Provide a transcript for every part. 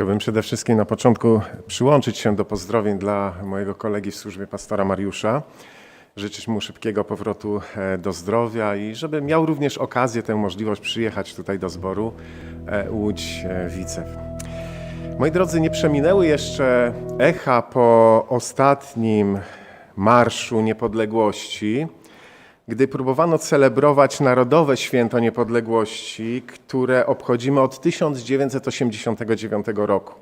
Chciałbym przede wszystkim na początku przyłączyć się do pozdrowień dla mojego kolegi w służbie pastora Mariusza. Życzyć mu szybkiego powrotu e, do zdrowia i żeby miał również okazję, tę możliwość przyjechać tutaj do zboru e, Łódź e, Wicew. Moi drodzy, nie przeminęły jeszcze echa po ostatnim Marszu Niepodległości, gdy próbowano celebrować Narodowe Święto Niepodległości, które obchodzimy od 1989 roku.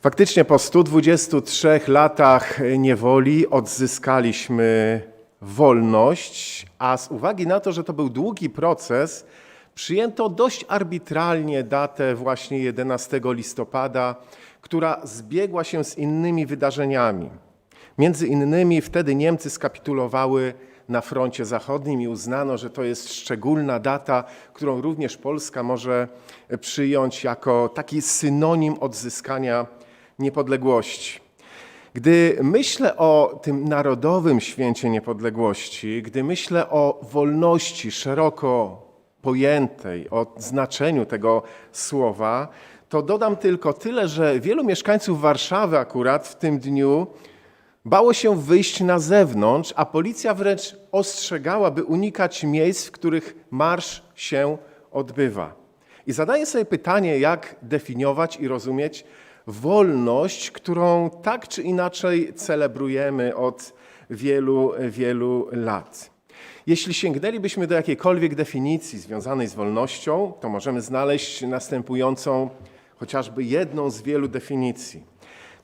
Faktycznie po 123 latach niewoli odzyskaliśmy wolność, a z uwagi na to, że to był długi proces, przyjęto dość arbitralnie datę właśnie 11 listopada, która zbiegła się z innymi wydarzeniami. Między innymi wtedy Niemcy skapitulowały na froncie zachodnim i uznano, że to jest szczególna data, którą również Polska może przyjąć jako taki synonim odzyskania niepodległości. Gdy myślę o tym narodowym święcie niepodległości, gdy myślę o wolności szeroko pojętej, o znaczeniu tego słowa, to dodam tylko tyle, że wielu mieszkańców Warszawy akurat w tym dniu bało się wyjść na zewnątrz, a policja wręcz ostrzegała, by unikać miejsc, w których marsz się odbywa. I zadaję sobie pytanie, jak definiować i rozumieć wolność, którą tak czy inaczej celebrujemy od wielu, wielu lat. Jeśli sięgnęlibyśmy do jakiejkolwiek definicji związanej z wolnością, to możemy znaleźć następującą, chociażby jedną z wielu definicji.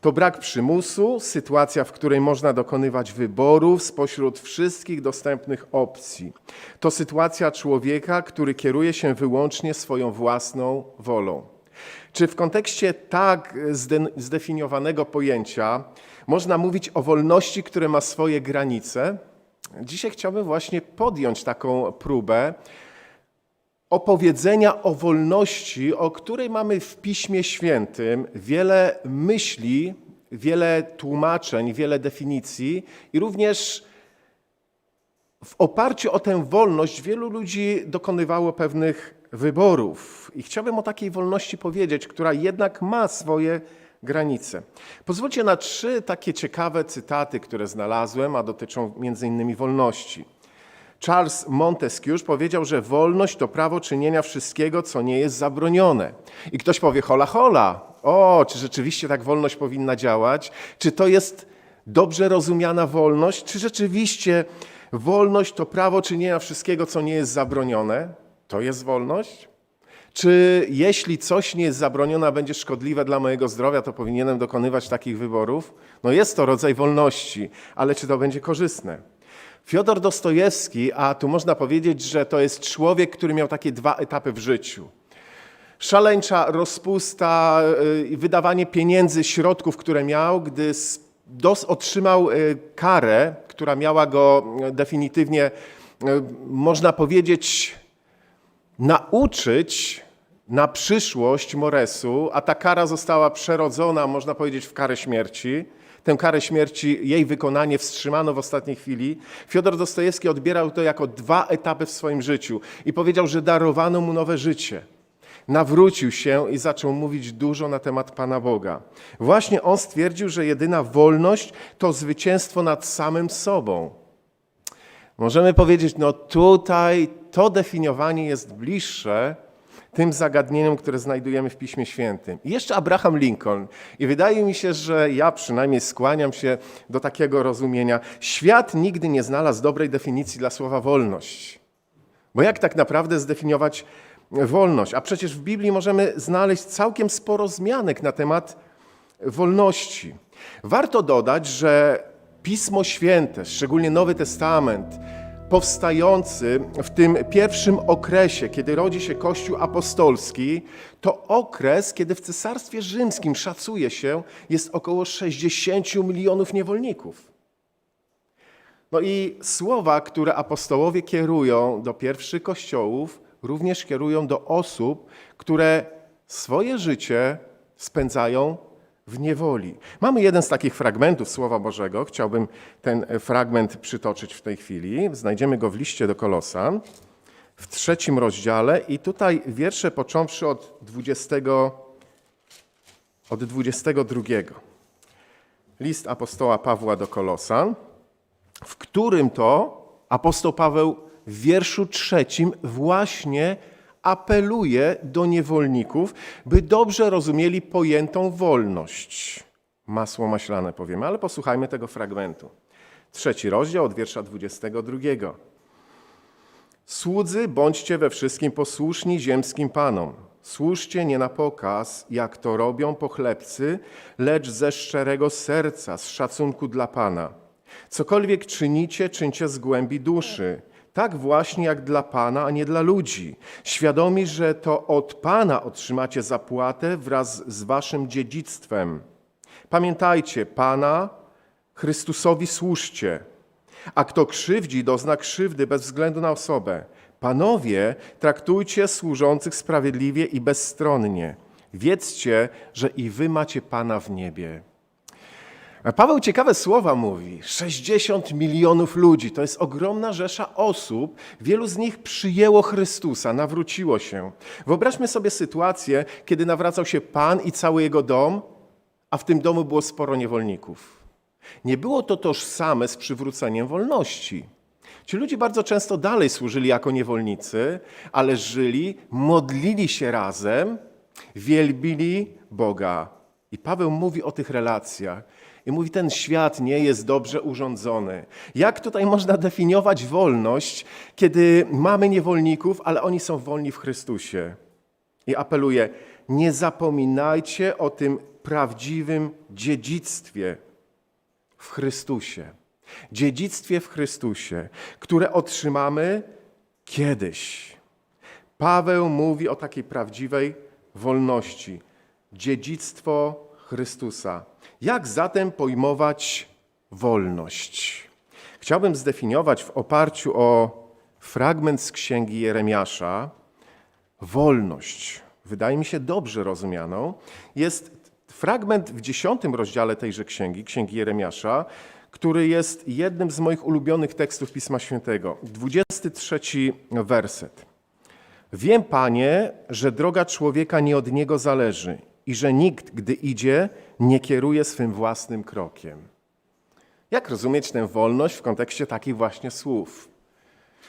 To brak przymusu, sytuacja, w której można dokonywać wyborów spośród wszystkich dostępnych opcji. To sytuacja człowieka, który kieruje się wyłącznie swoją własną wolą. Czy w kontekście tak zde- zdefiniowanego pojęcia można mówić o wolności, które ma swoje granice? Dzisiaj chciałbym właśnie podjąć taką próbę opowiedzenia o wolności, o której mamy w Piśmie Świętym wiele myśli, wiele tłumaczeń, wiele definicji i również w oparciu o tę wolność wielu ludzi dokonywało pewnych wyborów. I chciałbym o takiej wolności powiedzieć, która jednak ma swoje granice. Pozwólcie na trzy takie ciekawe cytaty, które znalazłem, a dotyczą między innymi wolności. Charles Montesquieu powiedział, że wolność to prawo czynienia wszystkiego, co nie jest zabronione. I ktoś powie, hola, hola, o, czy rzeczywiście tak wolność powinna działać? Czy to jest dobrze rozumiana wolność? Czy rzeczywiście wolność to prawo czynienia wszystkiego, co nie jest zabronione? To jest wolność? Czy jeśli coś nie jest zabronione, a będzie szkodliwe dla mojego zdrowia, to powinienem dokonywać takich wyborów? No jest to rodzaj wolności, ale czy to będzie korzystne? Fiodor Dostojewski, a tu można powiedzieć, że to jest człowiek, który miał takie dwa etapy w życiu. Szaleńcza rozpusta, y, wydawanie pieniędzy, środków, które miał, gdy otrzymał y, karę, która miała go y, definitywnie, można powiedzieć, nauczyć na przyszłość Moresu, a ta kara została przerodzona, można powiedzieć, w karę śmierci. Tę karę śmierci, jej wykonanie wstrzymano w ostatniej chwili. Fiodor Dostojewski odbierał to jako dwa etapy w swoim życiu i powiedział, że darowano mu nowe życie. Nawrócił się i zaczął mówić dużo na temat Pana Boga. Właśnie on stwierdził, że jedyna wolność to zwycięstwo nad samym sobą. Możemy powiedzieć, no tutaj to definiowanie jest bliższe tym zagadnieniom, które znajdujemy w Piśmie Świętym. I jeszcze Abraham Lincoln. I wydaje mi się, że ja przynajmniej skłaniam się do takiego rozumienia. Świat nigdy nie znalazł dobrej definicji dla słowa wolność. Bo jak tak naprawdę zdefiniować wolność? A przecież w Biblii możemy znaleźć całkiem sporo zmianek na temat wolności. Warto dodać, że Pismo Święte, szczególnie Nowy Testament, powstający w tym pierwszym okresie, kiedy rodzi się Kościół apostolski, to okres, kiedy w Cesarstwie Rzymskim szacuje się, jest około 60 milionów niewolników. No i słowa, które apostołowie kierują do pierwszych kościołów, również kierują do osób, które swoje życie spędzają w niewoli. Mamy jeden z takich fragmentów Słowa Bożego. Chciałbym ten fragment przytoczyć w tej chwili. Znajdziemy go w liście do Kolosan w trzecim rozdziale i tutaj wiersze począwszy od 20 od 22. List apostoła Pawła do Kolosan, w którym to apostoł Paweł w wierszu trzecim właśnie apeluje do niewolników, by dobrze rozumieli pojętą wolność. Masło maślane powiemy, ale posłuchajmy tego fragmentu. Trzeci rozdział od wiersza 22. Słudzy, bądźcie we wszystkim posłuszni ziemskim panom. Służcie nie na pokaz, jak to robią pochlebcy, lecz ze szczerego serca, z szacunku dla Pana. Cokolwiek czynicie, czyńcie z głębi duszy, tak właśnie jak dla Pana, a nie dla ludzi. Świadomi, że to od Pana otrzymacie zapłatę wraz z waszym dziedzictwem. Pamiętajcie, Pana, Chrystusowi służcie. A kto krzywdzi, dozna krzywdy bez względu na osobę. Panowie, traktujcie służących sprawiedliwie i bezstronnie. Wiedzcie, że i wy macie Pana w niebie. Paweł ciekawe słowa mówi. 60 milionów ludzi to jest ogromna rzesza osób. Wielu z nich przyjęło Chrystusa, nawróciło się. Wyobraźmy sobie sytuację, kiedy nawracał się Pan i cały jego dom, a w tym domu było sporo niewolników. Nie było to tożsame z przywróceniem wolności. Ci ludzie bardzo często dalej służyli jako niewolnicy, ale żyli, modlili się razem, wielbili Boga. I Paweł mówi o tych relacjach. I mówi, ten świat nie jest dobrze urządzony. Jak tutaj można definiować wolność, kiedy mamy niewolników, ale oni są wolni w Chrystusie? I apeluje, nie zapominajcie o tym prawdziwym dziedzictwie w Chrystusie. Dziedzictwie w Chrystusie, które otrzymamy kiedyś. Paweł mówi o takiej prawdziwej wolności. Dziedzictwo Chrystusa. Jak zatem pojmować wolność? Chciałbym zdefiniować w oparciu o fragment z księgi Jeremiasza wolność. Wydaje mi się dobrze rozumianą. Jest fragment w dziesiątym rozdziale tejże księgi, księgi Jeremiasza, który jest jednym z moich ulubionych tekstów Pisma Świętego. 23 werset. Wiem, panie, że droga człowieka nie od niego zależy i że nikt, gdy idzie, nie kieruje swym własnym krokiem. Jak rozumieć tę wolność w kontekście takich właśnie słów?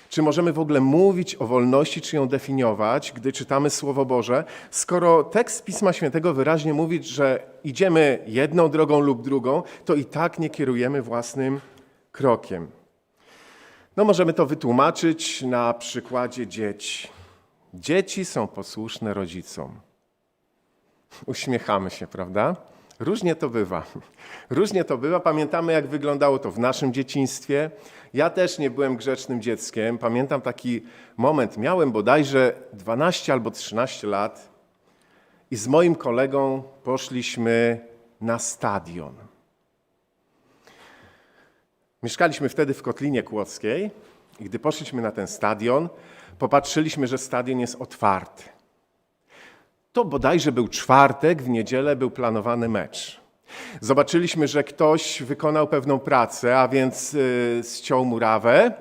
Czy możemy w ogóle mówić o wolności, czy ją definiować, gdy czytamy Słowo Boże, skoro tekst Pisma Świętego wyraźnie mówi, że idziemy jedną drogą lub drugą, to i tak nie kierujemy własnym krokiem? No, możemy to wytłumaczyć na przykładzie dzieci. Dzieci są posłuszne rodzicom. Uśmiechamy się, prawda? Różnie to bywa. Różnie to bywa. Pamiętamy, jak wyglądało to w naszym dzieciństwie. Ja też nie byłem grzecznym dzieckiem. Pamiętam taki moment. Miałem bodajże 12 albo 13 lat i z moim kolegą poszliśmy na stadion. Mieszkaliśmy wtedy w Kotlinie Kłodzkiej i gdy poszliśmy na ten stadion, popatrzyliśmy, że stadion jest otwarty. To bodajże był czwartek, w niedzielę był planowany mecz. Zobaczyliśmy, że ktoś wykonał pewną pracę, a więc y, ściął murawę,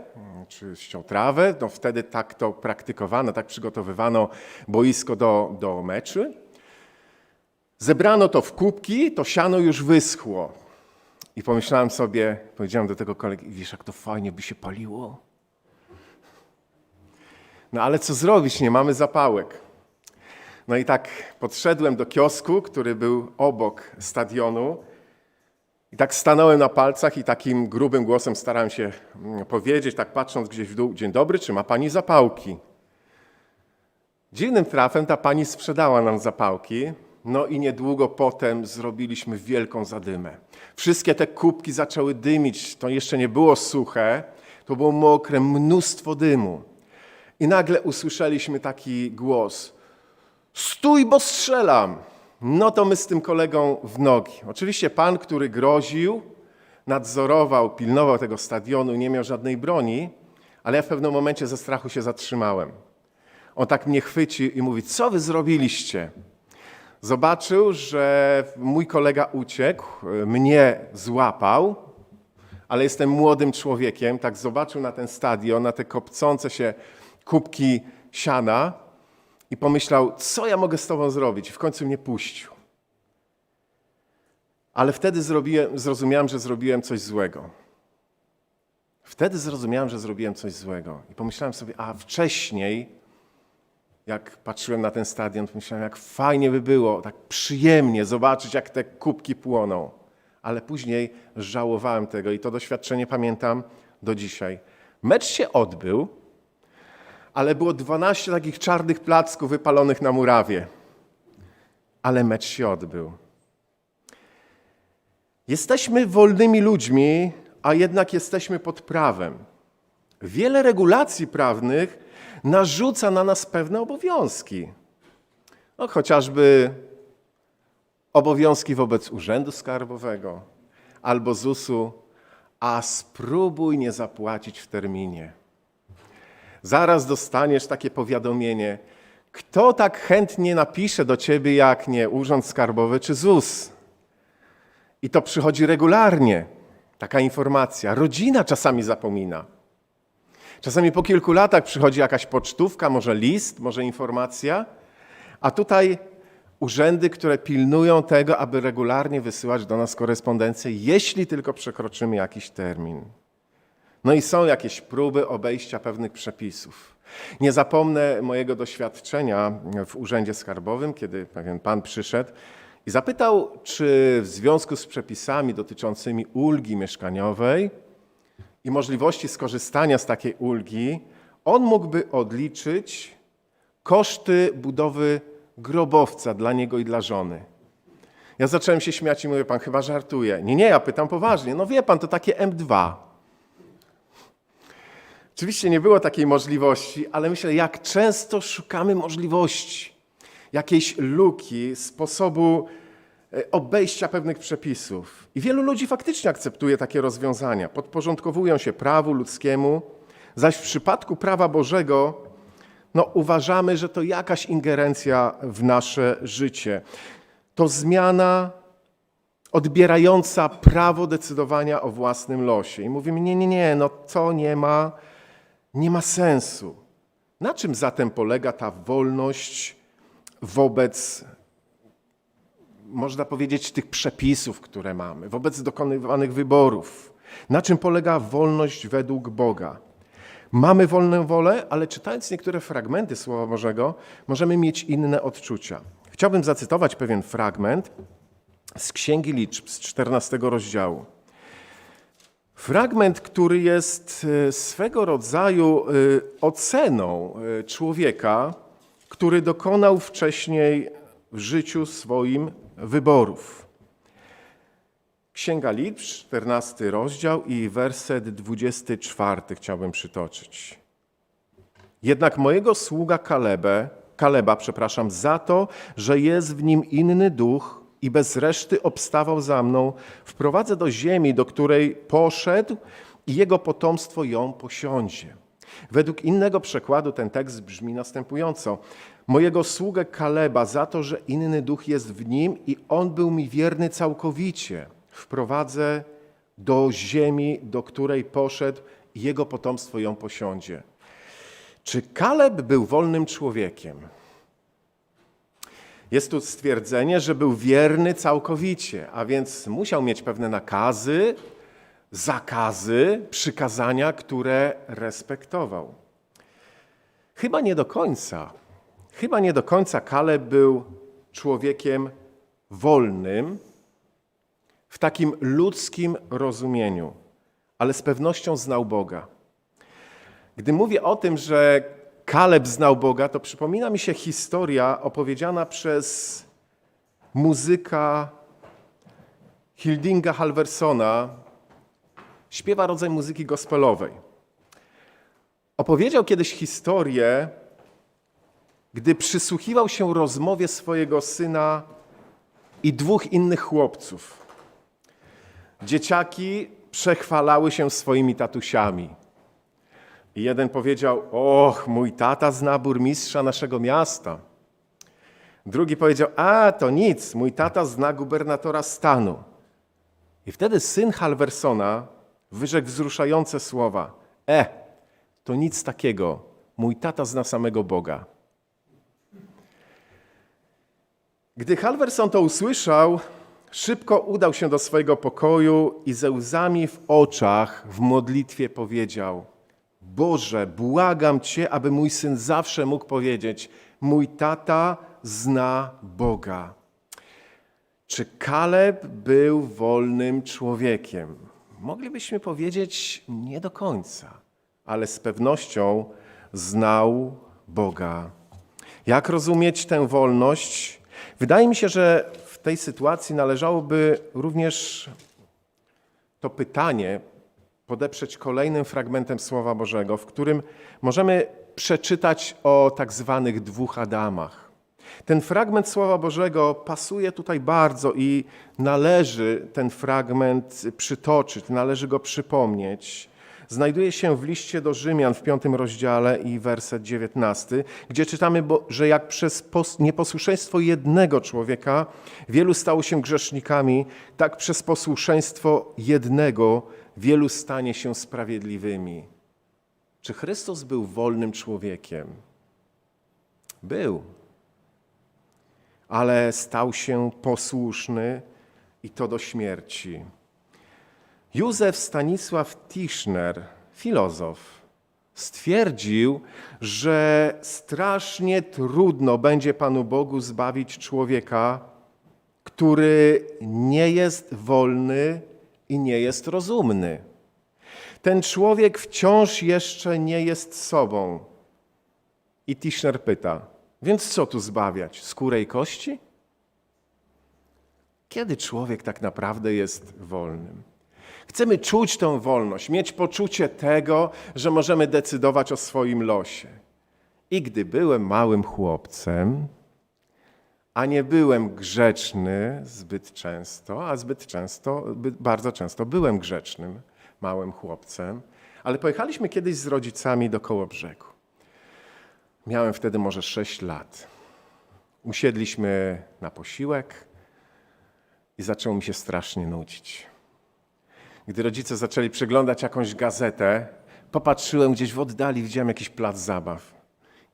czy ściął trawę. No wtedy tak to praktykowano, tak przygotowywano boisko do, do meczy. Zebrano to w kubki, to siano już wyschło. I pomyślałem sobie, powiedziałem do tego kolegi, wiesz, jak to fajnie by się paliło? No ale co zrobić, nie mamy zapałek. No i tak podszedłem do kiosku, który był obok stadionu. I tak stanąłem na palcach i takim grubym głosem starałem się mm, powiedzieć, tak patrząc gdzieś w dół, dzień dobry, czy ma pani zapałki? Dziwnym trafem ta pani sprzedała nam zapałki, no i niedługo potem zrobiliśmy wielką zadymę. Wszystkie te kubki zaczęły dymić, to jeszcze nie było suche, to było mokre, mnóstwo dymu. I nagle usłyszeliśmy taki głos – Stój, bo strzelam. No to my z tym kolegą w nogi. Oczywiście pan, który groził, nadzorował, pilnował tego stadionu, nie miał żadnej broni, ale ja w pewnym momencie ze strachu się zatrzymałem. On tak mnie chwyci i mówi: Co wy zrobiliście? Zobaczył, że mój kolega uciekł, mnie złapał, ale jestem młodym człowiekiem. Tak zobaczył na ten stadion, na te kopcące się kubki siana i pomyślał, co ja mogę z tobą zrobić? I w końcu mnie puścił. Ale wtedy zrobiłem, zrozumiałem, że zrobiłem coś złego. Wtedy zrozumiałem, że zrobiłem coś złego. I pomyślałem sobie, a wcześniej, jak patrzyłem na ten stadion, to myślałem, jak fajnie by było, tak przyjemnie zobaczyć, jak te kubki płoną. Ale później żałowałem tego i to doświadczenie pamiętam do dzisiaj. Mecz się odbył, ale było 12 takich czarnych placków wypalonych na murawie. Ale mecz się odbył. Jesteśmy wolnymi ludźmi, a jednak jesteśmy pod prawem. Wiele regulacji prawnych narzuca na nas pewne obowiązki. No, chociażby obowiązki wobec Urzędu Skarbowego albo ZUS-u, a spróbuj nie zapłacić w terminie. Zaraz dostaniesz takie powiadomienie. Kto tak chętnie napisze do ciebie, jak nie Urząd Skarbowy czy ZUS? I to przychodzi regularnie, taka informacja. Rodzina czasami zapomina. Czasami po kilku latach przychodzi jakaś pocztówka, może list, może informacja, a tutaj urzędy, które pilnują tego, aby regularnie wysyłać do nas korespondencję, jeśli tylko przekroczymy jakiś termin. No i są jakieś próby obejścia pewnych przepisów. Nie zapomnę mojego doświadczenia w Urzędzie Skarbowym, kiedy pewien pan przyszedł i zapytał, czy w związku z przepisami dotyczącymi ulgi mieszkaniowej i możliwości skorzystania z takiej ulgi, on mógłby odliczyć koszty budowy grobowca dla niego i dla żony. Ja zacząłem się śmiać i mówię, pan chyba żartuje. Nie, nie, ja pytam poważnie. No wie pan, to takie M2. Oczywiście nie było takiej możliwości, ale myślę, jak często szukamy możliwości, jakiejś luki, sposobu e, obejścia pewnych przepisów. I wielu ludzi faktycznie akceptuje takie rozwiązania, podporządkowują się prawu ludzkiemu, zaś w przypadku prawa Bożego no, uważamy, że to jakaś ingerencja w nasze życie. To zmiana odbierająca prawo decydowania o własnym losie. I mówimy, nie, nie, nie, no to nie ma, nie ma sensu. Na czym zatem polega ta wolność wobec, można powiedzieć, tych przepisów, które mamy, wobec dokonywanych wyborów? Na czym polega wolność według Boga? Mamy wolną wolę, ale czytając niektóre fragmenty Słowa Bożego, możemy mieć inne odczucia. Chciałbym zacytować pewien fragment z Księgi Liczb z 14 rozdziału. Fragment, który jest e, swego rodzaju e, oceną e, człowieka, który dokonał wcześniej w życiu swoim wyborów. Księga Liczb, 14 rozdział i werset 24 chciałbym przytoczyć. Jednak mojego sługa Kalebę, Kaleba, przepraszam, za to, że jest w nim inny duch i bez reszty obstawał za mną, wprowadzę do ziemi, do której poszedł i jego potomstwo ją posiądzie. Według innego przekładu ten tekst brzmi następująco. Mojego sługę Kaleba za to, że inny duch jest w nim i on był mi wierny całkowicie. Wprowadzę do ziemi, do której poszedł i jego potomstwo ją posiądzie. Czy Kaleb był wolnym człowiekiem? Jest tu stwierdzenie, że był wierny całkowicie, a więc musiał mieć pewne nakazy, zakazy, przykazania, które respektował. Chyba nie do końca. Chyba nie do końca Kaleb był człowiekiem wolnym w takim ludzkim rozumieniu, ale z pewnością znał Boga. Gdy mówię o tym, że Kaleb znał Boga, to przypomina mi się historia opowiedziana przez muzyka Hildinga Halversona, śpiewa rodzaj muzyki gospelowej. Opowiedział kiedyś historię, gdy przysłuchiwał się rozmowie swojego syna i dwóch innych chłopców. Dzieciaki przechwalały się swoimi tatusiami. I jeden powiedział: Och, mój tata zna burmistrza naszego miasta. Drugi powiedział: A, to nic, mój tata zna gubernatora stanu. I wtedy syn Halversona wyrzekł wzruszające słowa: E, to nic takiego, mój tata zna samego Boga. Gdy Halverson to usłyszał, Szybko udał się do swojego pokoju i ze łzami w oczach w modlitwie powiedział: Boże, błagam Cię, aby mój syn zawsze mógł powiedzieć: Mój tata zna Boga. Czy Kaleb był wolnym człowiekiem? Moglibyśmy powiedzieć nie do końca, ale z pewnością znał Boga. Jak rozumieć tę wolność? Wydaje mi się, że w tej sytuacji należałoby również to pytanie podeprzeć kolejnym fragmentem Słowa Bożego, w którym możemy przeczytać o tak zwanych dwóch Adamach. Ten fragment Słowa Bożego pasuje tutaj bardzo i należy ten fragment przytoczyć, należy go przypomnieć. Znajduje się w liście do Rzymian w piątym rozdziale i werset 19, gdzie czytamy, że jak przez pos- nieposłuszeństwo jednego człowieka wielu stało się grzesznikami, tak przez posłuszeństwo jednego wielu stanie się sprawiedliwymi. Czy Chrystus był wolnym człowiekiem? Był ale stał się posłuszny i to do śmierci. Józef Stanisław Tischner, filozof, stwierdził, że strasznie trudno będzie Panu Bogu zbawić człowieka, który nie jest wolny i nie jest rozumny. Ten człowiek wciąż jeszcze nie jest sobą. I Tischner pyta, więc co tu zbawiać? Skórę i kości? Kiedy człowiek tak naprawdę jest wolnym? Chcemy czuć tę wolność, mieć poczucie tego, że możemy decydować o swoim losie. I gdy byłem małym chłopcem, a nie byłem grzeczny zbyt często, a zbyt często, bardzo często byłem grzecznym małym chłopcem, ale pojechaliśmy kiedyś z rodzicami do Kołobrzegu. Miałem wtedy może 6 lat. Usiedliśmy na posiłek i zaczęło mi się strasznie nudzić. Gdy rodzice zaczęli przeglądać jakąś gazetę, popatrzyłem gdzieś w oddali, widziałem jakiś plac zabaw.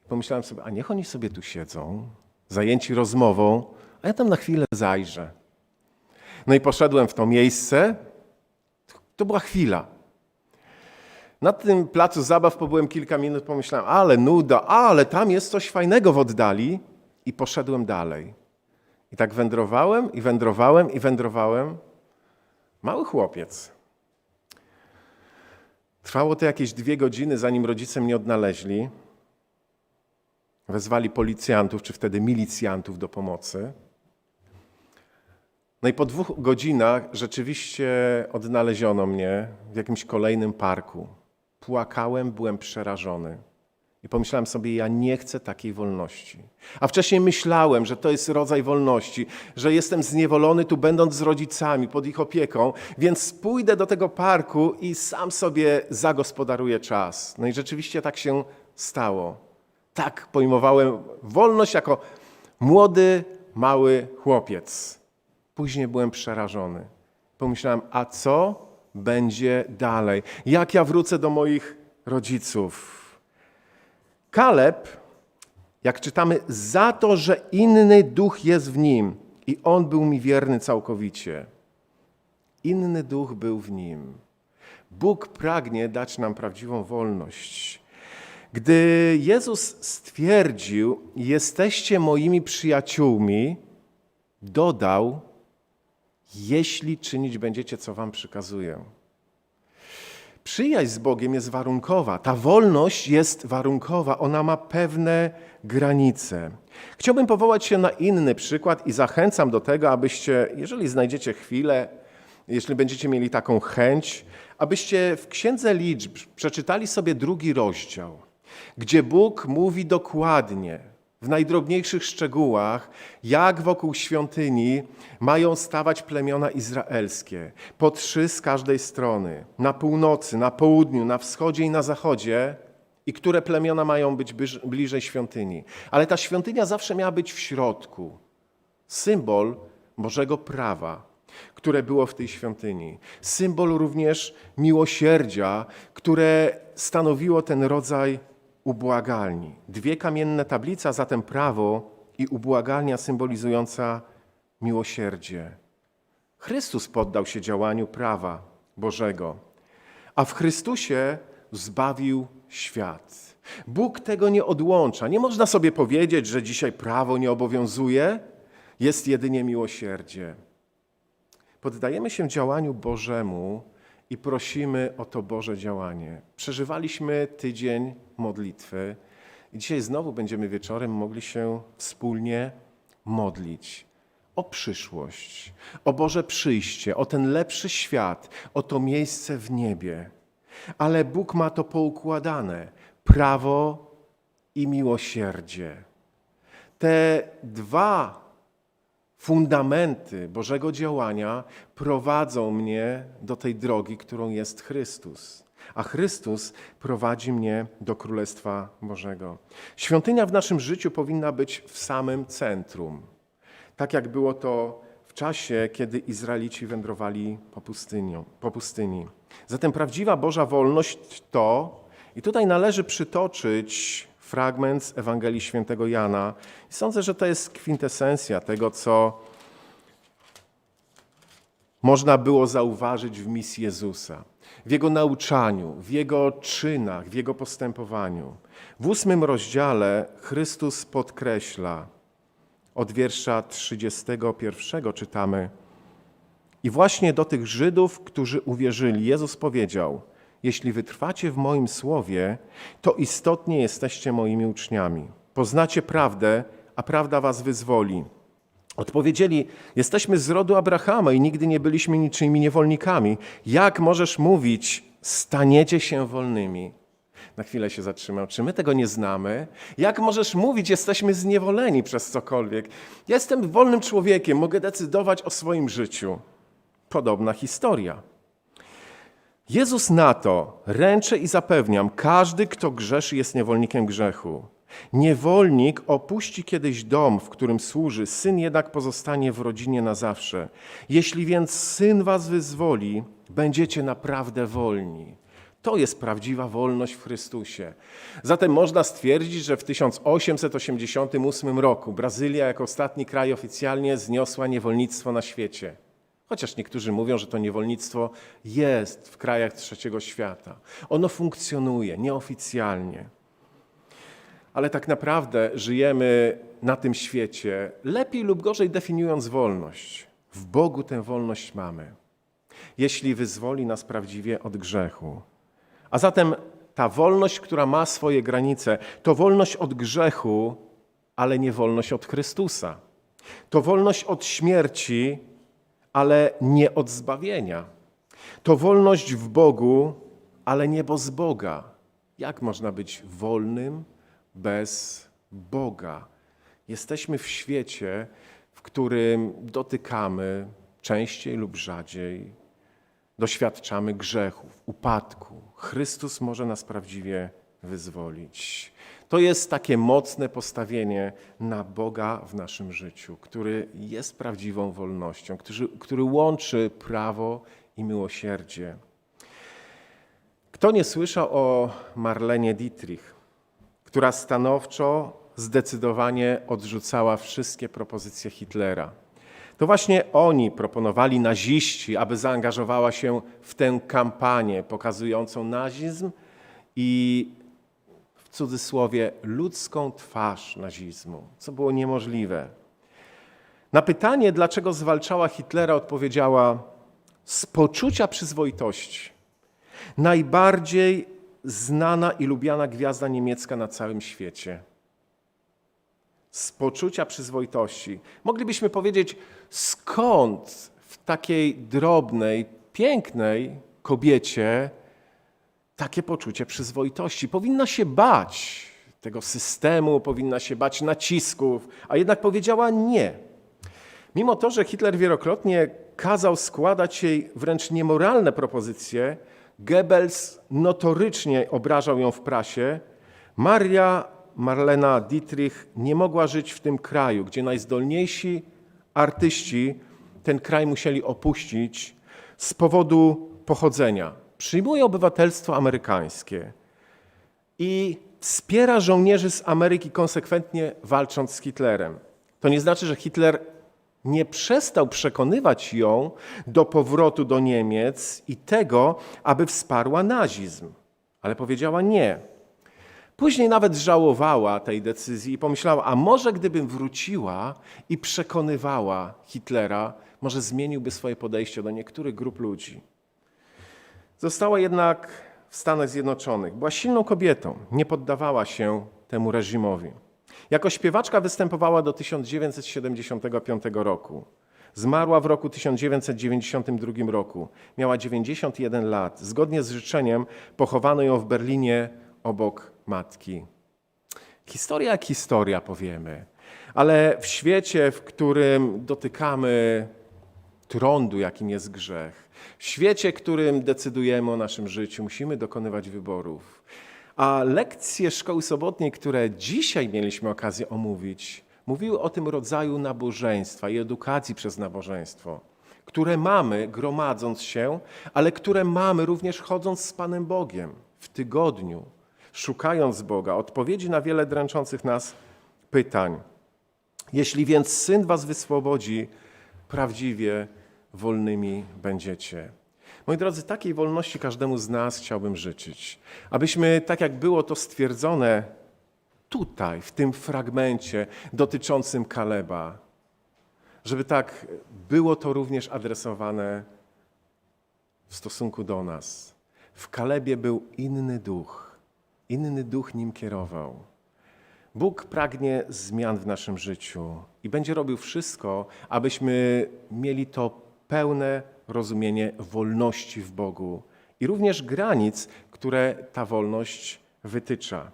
Pomyślałem sobie, a niech oni sobie tu siedzą, zajęci rozmową, a ja tam na chwilę zajrzę. No i poszedłem w to miejsce. To była chwila. Na tym placu zabaw pobyłem kilka minut, pomyślałem, ale nuda, ale tam jest coś fajnego w oddali i poszedłem dalej. I tak wędrowałem i wędrowałem i wędrowałem. Mały chłopiec. Trwało to jakieś dwie godziny, zanim rodzice mnie odnaleźli. Wezwali policjantów, czy wtedy milicjantów do pomocy. No i po dwóch godzinach rzeczywiście odnaleziono mnie w jakimś kolejnym parku. Płakałem, byłem przerażony. I pomyślałem sobie, ja nie chcę takiej wolności. A wcześniej myślałem, że to jest rodzaj wolności, że jestem zniewolony tu będąc z rodzicami, pod ich opieką, więc pójdę do tego parku i sam sobie zagospodaruję czas. No i rzeczywiście tak się stało. Tak pojmowałem wolność jako młody, mały chłopiec. Później byłem przerażony. Pomyślałem, a co będzie dalej? Jak ja wrócę do moich rodziców? Kaleb, jak czytamy, za to, że inny duch jest w nim i on był mi wierny całkowicie. Inny duch był w nim. Bóg pragnie dać nam prawdziwą wolność. Gdy Jezus stwierdził: Jesteście moimi przyjaciółmi, dodał: Jeśli czynić będziecie, co wam przykazuję. Przyjaźń z Bogiem jest warunkowa. Ta wolność jest warunkowa, ona ma pewne granice. Chciałbym powołać się na inny przykład i zachęcam do tego, abyście, jeżeli znajdziecie chwilę, jeśli będziecie mieli taką chęć, abyście w Księdze Liczb przeczytali sobie drugi rozdział, gdzie Bóg mówi dokładnie, w najdrobniejszych szczegółach, jak wokół świątyni mają stawać plemiona izraelskie. Po trzy z każdej strony, na północy, na południu, na wschodzie i na zachodzie, i które plemiona mają być bliżej świątyni. Ale ta świątynia zawsze miała być w środku. Symbol Bożego prawa, które było w tej świątyni. Symbol również miłosierdzia, które stanowiło ten rodzaj ubłagalni. Dwie kamienne tablice, a zatem prawo i ubłagalnia symbolizująca miłosierdzie. Chrystus poddał się działaniu prawa Bożego, a w Chrystusie zbawił świat. Bóg tego nie odłącza. Nie można sobie powiedzieć, że dzisiaj prawo nie obowiązuje, jest jedynie miłosierdzie. Poddajemy się działaniu Bożemu i prosimy o to Boże działanie. Przeżywaliśmy tydzień modlitwy i dzisiaj znowu będziemy wieczorem mogli się wspólnie modlić o przyszłość, o Boże przyjście, o ten lepszy świat, o to miejsce w niebie. Ale Bóg ma to poukładane prawo i miłosierdzie. Te dwa fundamenty Bożego działania prowadzą mnie do tej drogi, którą jest Chrystus. A Chrystus prowadzi mnie do Królestwa Bożego. Świątynia w naszym życiu powinna być w samym centrum. Tak jak było to w czasie, kiedy Izraelici wędrowali po, pustynią, po pustyni. Zatem prawdziwa Boża wolność to, i tutaj należy przytoczyć fragment z Ewangelii Świętego Jana. I sądzę, że to jest kwintesencja tego, co można było zauważyć w misji Jezusa, w Jego nauczaniu, w Jego czynach, w Jego postępowaniu. W ósmym rozdziale Chrystus podkreśla, od wiersza 31 czytamy, i właśnie do tych Żydów, którzy uwierzyli, Jezus powiedział: Jeśli wytrwacie w moim słowie, to istotnie jesteście moimi uczniami. Poznacie prawdę, a prawda was wyzwoli. Odpowiedzieli: Jesteśmy z rodu Abrahama i nigdy nie byliśmy niczyimi niewolnikami. Jak możesz mówić, staniecie się wolnymi? Na chwilę się zatrzymał. Czy my tego nie znamy? Jak możesz mówić, jesteśmy zniewoleni przez cokolwiek? Jestem wolnym człowiekiem, mogę decydować o swoim życiu. Podobna historia. Jezus na to ręczę i zapewniam, każdy, kto grzeszy, jest niewolnikiem grzechu. Niewolnik opuści kiedyś dom, w którym służy, syn jednak pozostanie w rodzinie na zawsze. Jeśli więc syn was wyzwoli, będziecie naprawdę wolni. To jest prawdziwa wolność w Chrystusie. Zatem można stwierdzić, że w 1888 roku Brazylia jako ostatni kraj oficjalnie zniosła niewolnictwo na świecie. Chociaż niektórzy mówią, że to niewolnictwo jest w krajach trzeciego świata. Ono funkcjonuje nieoficjalnie. Ale tak naprawdę żyjemy na tym świecie, lepiej lub gorzej definiując wolność. W Bogu tę wolność mamy, jeśli wyzwoli nas prawdziwie od grzechu. A zatem ta wolność, która ma swoje granice, to wolność od grzechu, ale nie wolność od Chrystusa. To wolność od śmierci, ale nie od zbawienia. To wolność w Bogu, ale nie bez Boga. Jak można być wolnym bez Boga? Jesteśmy w świecie, w którym dotykamy częściej lub rzadziej, doświadczamy grzechów, upadku. Chrystus może nas prawdziwie wyzwolić. To jest takie mocne postawienie na Boga w naszym życiu, który jest prawdziwą wolnością, który, który łączy prawo i miłosierdzie. Kto nie słyszał o Marlenie Dietrich, która stanowczo, zdecydowanie odrzucała wszystkie propozycje Hitlera? To właśnie oni proponowali naziści, aby zaangażowała się w tę kampanię pokazującą nazizm i w cudzysłowie ludzką twarz nazizmu, co było niemożliwe. Na pytanie, dlaczego zwalczała Hitlera, odpowiedziała z poczucia przyzwoitości. Najbardziej znana i lubiana gwiazda niemiecka na całym świecie. Z poczucia przyzwoitości. Moglibyśmy powiedzieć, skąd w takiej drobnej, pięknej kobiecie takie poczucie przyzwoitości. Powinna się bać tego systemu, powinna się bać nacisków, a jednak powiedziała nie. Mimo to, że Hitler wielokrotnie kazał składać jej wręcz niemoralne propozycje, Goebbels notorycznie obrażał ją w prasie, Maria Marlena Dietrich nie mogła żyć w tym kraju, gdzie najzdolniejsi artyści ten kraj musieli opuścić z powodu pochodzenia przyjmuje obywatelstwo amerykańskie i wspiera żołnierzy z Ameryki konsekwentnie walcząc z Hitlerem. To nie znaczy, że Hitler nie przestał przekonywać ją do powrotu do Niemiec i tego, aby wsparła nazizm, ale powiedziała nie. Później nawet żałowała tej decyzji i pomyślała, a może gdybym wróciła i przekonywała Hitlera, może zmieniłby swoje podejście do niektórych grup ludzi. Została jednak w Stanach Zjednoczonych. Była silną kobietą, nie poddawała się temu reżimowi. Jako śpiewaczka występowała do 1975 roku. Zmarła w roku 1992 roku. Miała 91 lat. Zgodnie z życzeniem pochowano ją w Berlinie obok matki. Historia jak historia, powiemy, ale w świecie, w którym dotykamy trądu, jakim jest grzech, w świecie, którym decydujemy o naszym życiu, musimy dokonywać wyborów. A lekcje szkoły sobotniej, które dzisiaj mieliśmy okazję omówić, mówiły o tym rodzaju nabożeństwa i edukacji przez nabożeństwo, które mamy gromadząc się, ale które mamy również chodząc z Panem Bogiem w tygodniu, szukając Boga, odpowiedzi na wiele dręczących nas pytań. Jeśli więc Syn was wyswobodzi, prawdziwie wolnymi będziecie. Moi drodzy, takiej wolności każdemu z nas chciałbym życzyć. Abyśmy, tak jak było to stwierdzone tutaj, w tym fragmencie dotyczącym Kaleba, żeby tak było to również adresowane w stosunku do nas. W Kalebie był inny duch, inny duch nim kierował. Bóg pragnie zmian w naszym życiu i będzie robił wszystko, abyśmy mieli to pełne rozumienie wolności w Bogu i również granic, które ta wolność wytycza.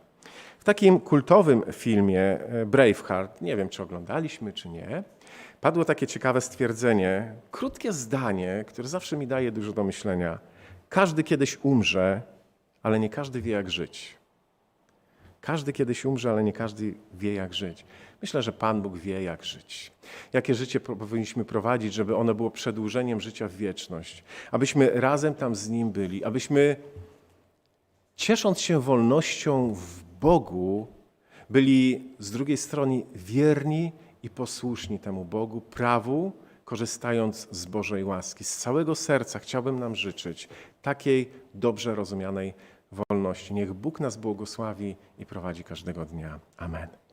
W takim kultowym filmie e, Braveheart, nie wiem czy oglądaliśmy, czy nie, padło takie ciekawe stwierdzenie, krótkie zdanie, które zawsze mi daje dużo do myślenia. Każdy kiedyś umrze, ale nie każdy wie, jak żyć. Każdy kiedyś umrze, ale nie każdy wie, jak żyć. Myślę, że Pan Bóg wie, jak żyć. Jakie życie powinniśmy prowadzić, żeby ono było przedłużeniem życia w wieczność. Abyśmy razem tam z Nim byli, abyśmy ciesząc się wolnością w Bogu, byli z drugiej strony wierni i posłuszni temu Bogu, prawu, korzystając z Bożej łaski. Z całego serca chciałbym nam życzyć takiej dobrze rozumianej wolności. Niech Bóg nas błogosławi i prowadzi każdego dnia. Amen.